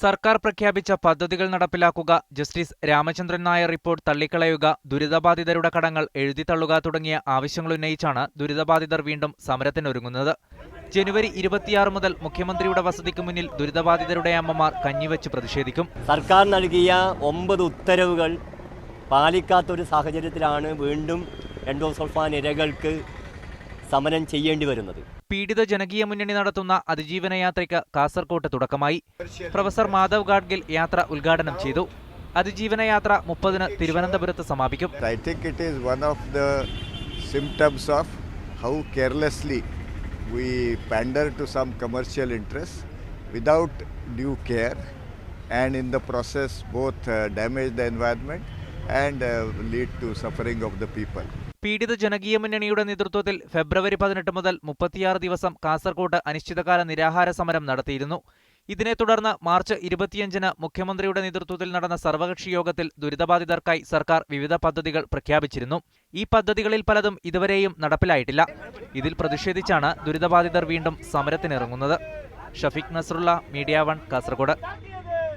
സർക്കാർ പ്രഖ്യാപിച്ച പദ്ധതികൾ നടപ്പിലാക്കുക ജസ്റ്റിസ് രാമചന്ദ്രൻ നായർ റിപ്പോർട്ട് തള്ളിക്കളയുക ദുരിതബാധിതരുടെ കടങ്ങൾ എഴുതിത്തള്ളുക തുടങ്ങിയ ആവശ്യങ്ങൾ ഉന്നയിച്ചാണ് ദുരിതബാധിതർ വീണ്ടും സമരത്തിനൊരുങ്ങുന്നത്. ജനുവരി ഇരുപത്തിയാറ് മുതൽ മുഖ്യമന്ത്രിയുടെ വസതിക്ക് മുന്നിൽ ദുരിതബാധിതരുടെ അമ്മമാർ കഞ്ഞിവെച്ച് പ്രതിഷേധിക്കും. സർക്കാർ നൽകിയ ഒമ്പത് ഉത്തരവുകൾ പാലിക്കാത്തൊരു സാഹചര്യത്തിലാണ് വീണ്ടും എൻഡോസൾഫാൻ ഇരകൾക്ക് സമരം ചെയ്യേണ്ടി വരുന്നത്. പീഡിത ജനകീയ മുന്നണി നടത്തുന്ന അതിജീവന യാത്രയ്ക്ക് കാസർകോട്ട് തുടക്കമായി. പ്രൊഫസർ മാധവ് ഗാഡ്ഗിൽ യാത്ര ഉദ്ഘാടനം ചെയ്തു. അതിജീവന യാത്ര മുപ്പതിന് തിരുവനന്തപുരത്ത് സമാപിക്കും. Without due care and in the process both damage the environment and lead to suffering of the people. പീഡിത ജനകീയ മുന്നണിയുടെ നേതൃത്വത്തിൽ ഫെബ്രുവരി പതിനെട്ട് മുതൽ മുപ്പത്തിയാറ് ദിവസം കാസർകോട്ട് അനിശ്ചിതകാല നിരാഹാര സമരം നടത്തിയിരുന്നു. ഇതിനെ തുടർന്ന് മാർച്ച് ഇരുപത്തിയഞ്ചിന് മുഖ്യമന്ത്രിയുടെ നേതൃത്വത്തിൽ നടന്ന സർവകക്ഷി യോഗത്തിൽ ദുരിതബാധിതർക്കായി സർക്കാർ വിവിധ പദ്ധതികൾ പ്രഖ്യാപിച്ചിരുന്നു. ഈ പദ്ധതികളിൽ പലതും ഇതുവരെയും നടപ്പിലായിട്ടില്ല. ഇതിൽ പ്രതിഷേധിച്ചാണ് ദുരിതബാധിതർ വീണ്ടും സമരത്തിനിറങ്ങുന്നത്. Shafeeq Nasarulla media one Kasaragod